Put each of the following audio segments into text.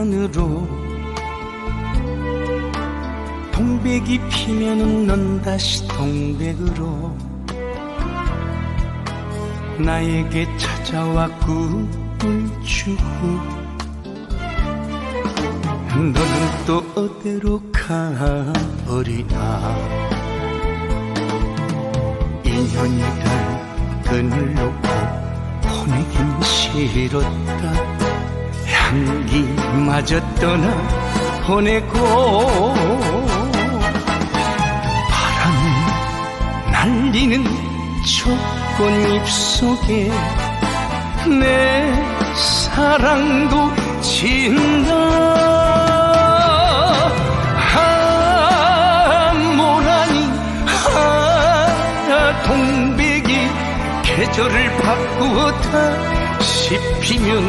안으로. 동백이 피면은 넌 다시 동백으로. 나에게 찾아와 꿈을 주고. 너는 또 어디로 가버리나. 인연이란 끈을 놓고 보내긴 싫었다. 향기마저 떠나 보내고 바람이 날리는 촉꽃잎 속에 내 사랑도 진 계절을 바꾸었다 싶으면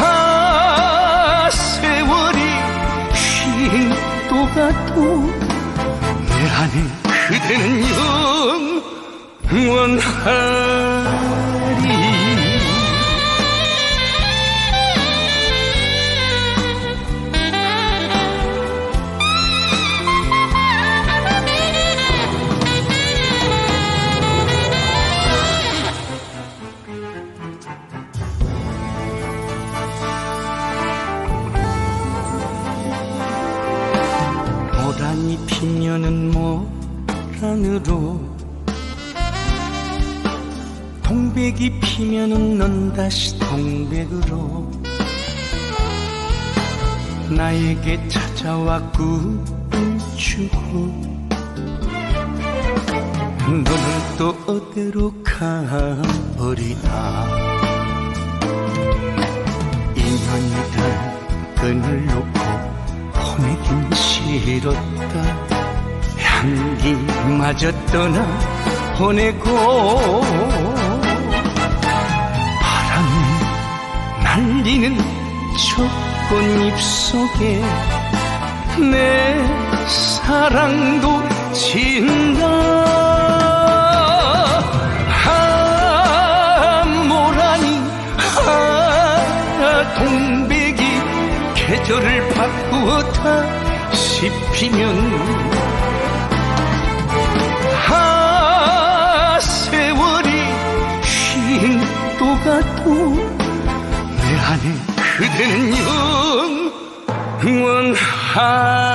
아 세월이 휘또 가도 내 안에 그대는 영원하 모란이 피면은 모란으로 동백이 피면은 넌 다시 동백으로 나에게 찾아와 꿈을 주고 너는 또 어디로 가버리나 인연이란 끈을 놓고 보내긴 싫었다. 향기마저 떠나 보내고 바람이 날리는 촉꽃잎 속에 내 사랑도 진다. 아 모라니 아 동백이 계절을 바꾸었다 싶으면 아 세월이 휘또 가도 내 안에 그대는 영원하